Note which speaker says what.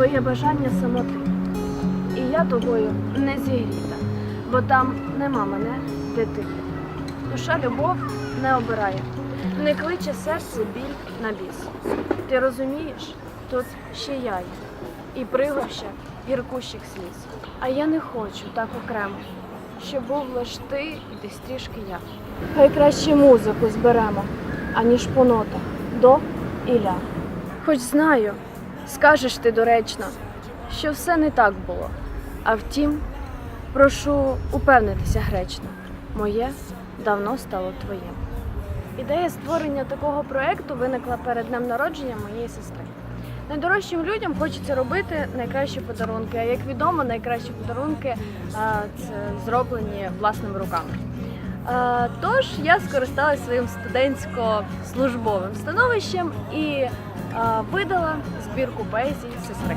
Speaker 1: Твоє бажання самоти. І я тобою не зігріта, бо там нема мене, де ти. Душа любов не обирає, не кличе серце біль на біс. Ти розумієш, тут ще я є, і пригорща гіркущих сліз. А я не хочу так окремо, щоб був лиш ти і десь трішки я. Хай краще музику зберемо, аніж по нотах до і ля. Хоч знаю скажеш ти доречно, що все не так було. А втім, прошу упевнитися гречно, моє давно стало твоїм. Ідея створення такого проекту виникла перед днем народження моєї сестри. Найдорожчим людям хочеться робити найкращі подарунки. А як відомо, найкращі подарунки це зроблені власними руками. Тож я скористалася своїм студентсько-службовим становищем і видала збірку поезії сестри.